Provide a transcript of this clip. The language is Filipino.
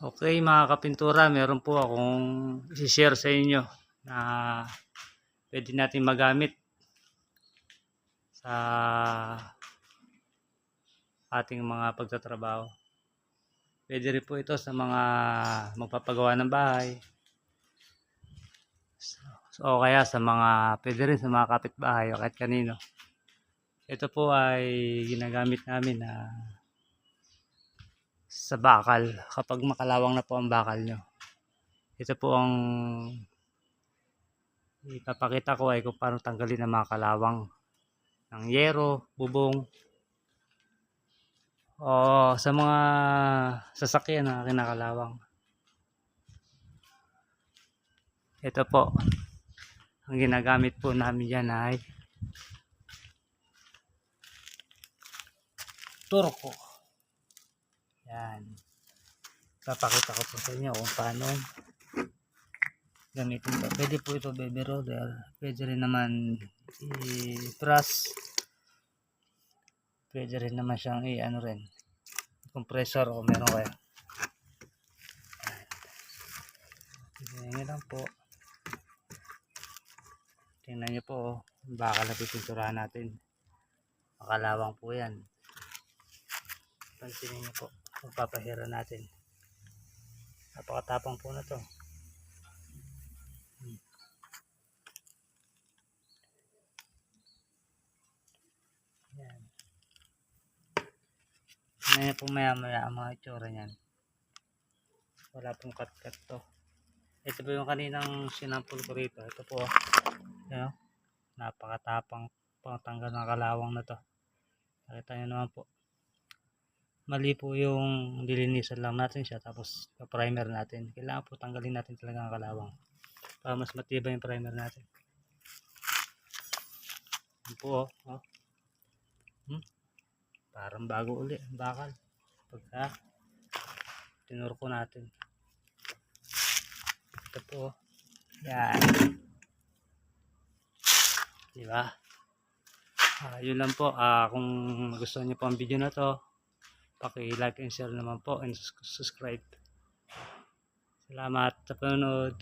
Okay mga kapintura, meron po akong isi-share sa inyo na pwede natin magamit sa ating mga pagtatrabaho. Pwede rin po ito sa mga magpapagawa ng bahay. So, o kaya sa mga, pwede rin sa mga kapitbahay o kahit kanino. Ito po ay ginagamit namin na sa bakal kapag makalawang na po ang bakal nyo. Ito po ang ipapakita ko ay kung paano tanggalin ang mga kalawang ng yero, bubong o sa mga sasakyan na kinakalawang. Ito po ang ginagamit po namin yan ay turko. Yan. Papakita ko po sa inyo kung paano gamitin po. Pwede po ito baby roller. Pwede rin naman i-brush. Pwede rin naman siyang i-ano rin. Compressor o meron kaya. Tingnan lang po. Tingnan nyo po. oh. Baka na pipinturahan natin. Makalawang po yan. Pansinin nyo po. Magpapahira natin. Napakatapang po na to. Yan. Ngayon po maya maya ang mga itsura niyan. Wala pong cut-cut to. Ito po yung kaninang sinampol ko rito. Ito po. Yan. oh. Napakatapang pangtanggal ng kalawang na to. Nakita nyo naman po mali po yung dilinisan lang natin siya tapos primer natin. Kailangan po tanggalin natin talaga ang kalawang para mas matibay yung primer natin. Yun po oh, oh. Hmm? parang bago uli bakal. Pagka tinurko natin. Ito po oh. yan. Diba ah, yun lang po. Ah, kung gusto niyo po ang video na to paki-like and share naman po and subscribe. Salamat sa panonood.